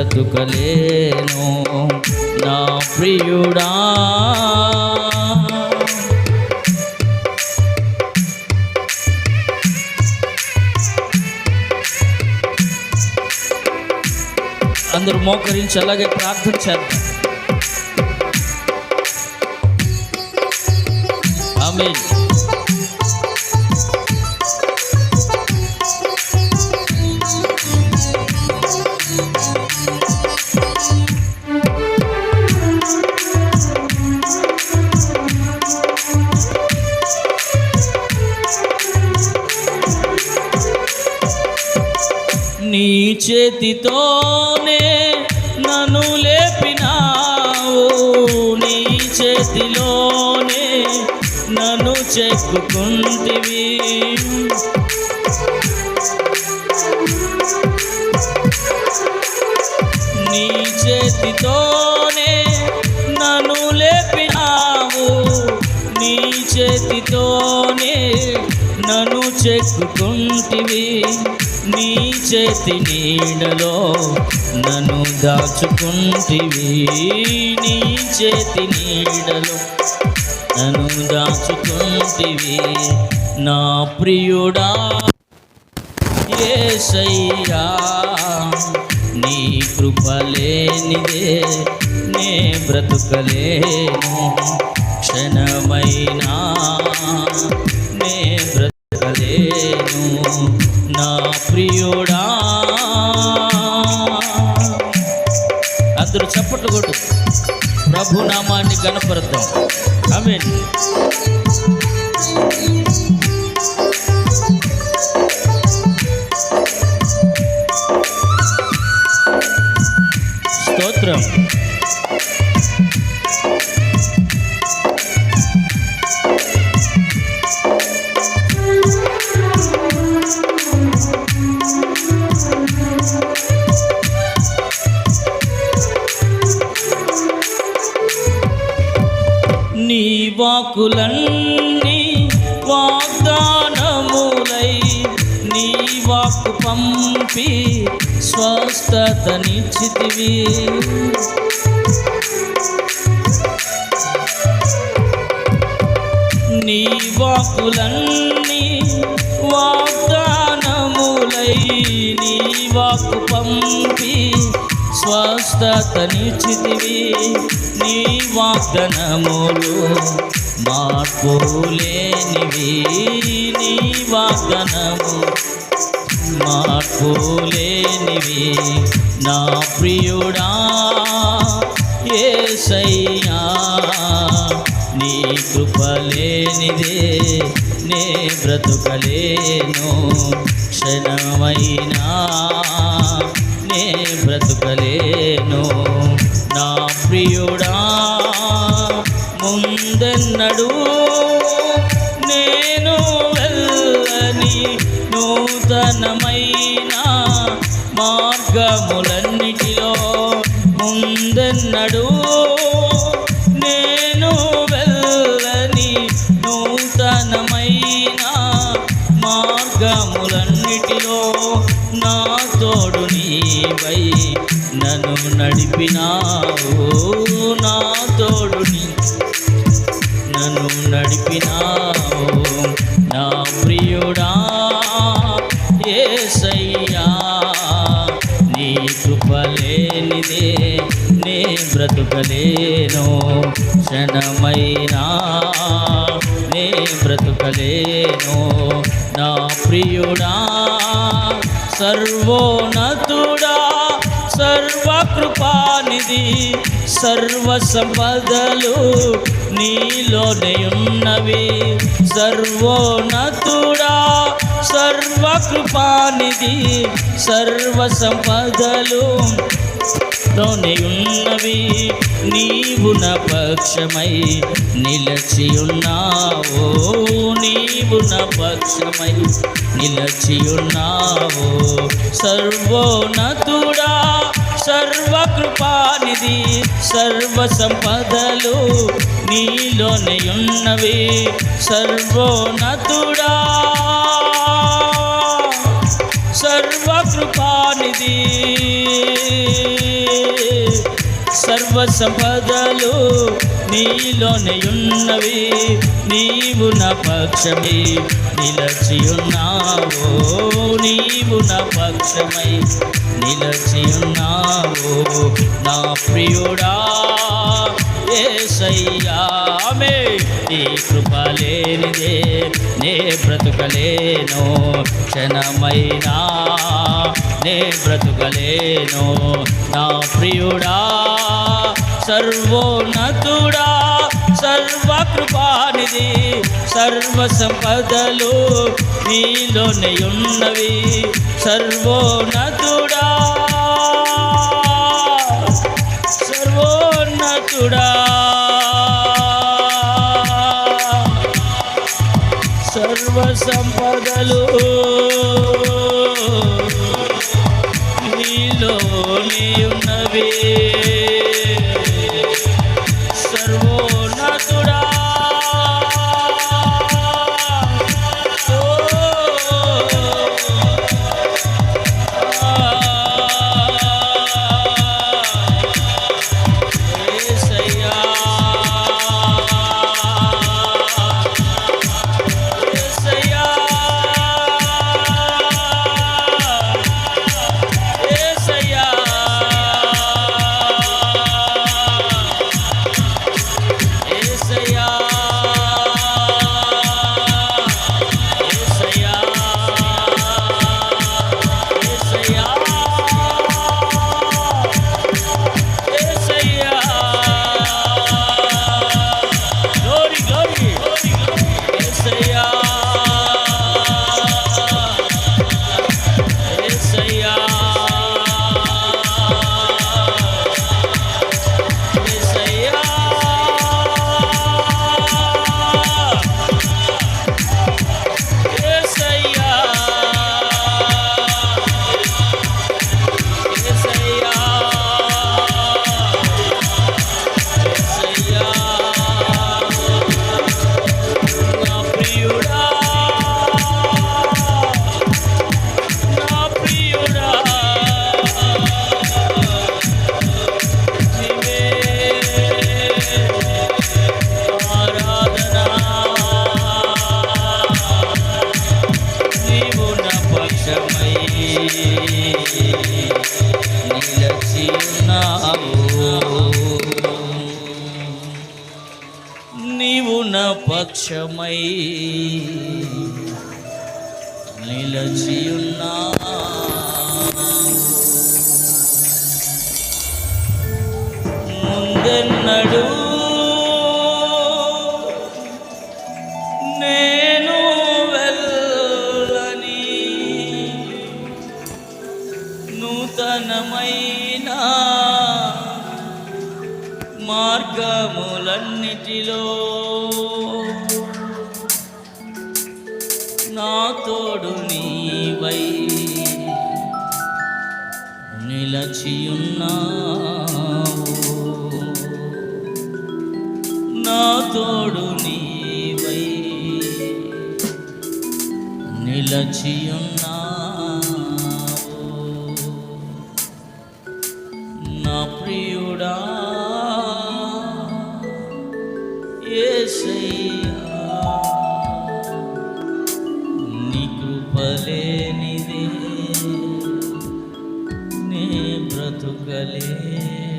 బ్రతుకలేను. నా ప్రియుడా. అందరూ మోకరించి అలాగే ప్రార్థన చేద్దాం. ఆమేన్. నీ చేతితోనే నన్ను లేపినావు. నీ చేతిలోనే నన్ను చెక్కుకుంటివి. నీ చేతితోనే నన్ను లేపినావు. నీ చేతితోనే నన్ను చెక్కుకుంటివి. నీ చేతి నీడలో నన్ను దాచుకుంటివి. నీ చేతి నీడలో నన్ను దాచుకుంటివి. నా ప్రియుడా ఏసయ్యా నీ కృపలేనిదే నే బ్రతుకలేను. క్షణమైనా నే బ్రతు నా ప్రియుడా. అందరూ చప్పట్లు కొట్టు. ప్రభు నామాన్ని గణపరుద్దాం ఆమె స్తోత్రం. వాకులన్నీ వాగ్దానములై నీ వాకు పంపి స్వస్థతనిచ్చితివి నీ వాకులన్నీ వాగ్దానములై నీ వాకు పంపి స్వస్థతనిచితివి నీ వాగ్దానములు మార్పులేనివి. నీ వాగ్దానము మార్పులేనివి. నా ప్రియుడా ఏసయ్యా నీ కృపలేనిదే. నే బ్రతుకలేను క్షణమైనా. నే బ్రతుకలేను. నా ప్రియుడా ముందెన్నడు నేను వెళ్ళని నూతనమైన మార్గములన్నిటిలో ముందెన్నడు నీవై నన్ను నడిపినావు నా తోడుని. నన్ను నడిపినావు నా ప్రియుడా ఏసయ్యా. నీ కృపలేనిదే నే బ్రతుకలేను. క్షణమైనా నే బ్రతుకలేను. నా ప్రియుడా సర్వోనతుడా సర్వకృపానిధి సర్వ సంపదలు నీలోనే ఉన్నవి. సర్వోన్నతుడా సర్వకృపానిధి సర్వ సంపదలు ఉన్నవి. నీవు నా పక్షమై నిలచి ఉన్నావో. నీవు నా పక్షమై నిలచి ఉన్నావో. సర్వోన్నతుడా సర్వకృపానిధి సర్వ సంపదలు నీలోనే ఉన్నవి. సర్వోన్నతుడా. సర్వకృపానిధి సర్వ సంపదలు నీలోనే ఉన్నవి నీవు నా పక్షమే నిలచి ఉన్నావో నీవు నా పక్షమై నిలచి ఉన్నావో నా ప్రియుడా ఏసయ్యామే నీ కృప లేనిదే నే బ్రతుకలేను క్షణమైనా నే బ్రతుకలేను నా ప్రియుడా సర్వోన్నతుడా సర్వకృపానిది సర్వ సంపదలు నీలోనే ఉన్నవి. సర్వోన్నతుడా సర్వోన్నతుడా సర్వ సంపదలు నా పక్షమై నిలచి ముందెన్నడు నేను వెళ్ళని నూతనమైన మార్గములన్నిటిలో నా తోడు నీవై. నిలచియున్నావు. నా తోడు నీవై. నిలచియున్నావు. బ్రతుకలేను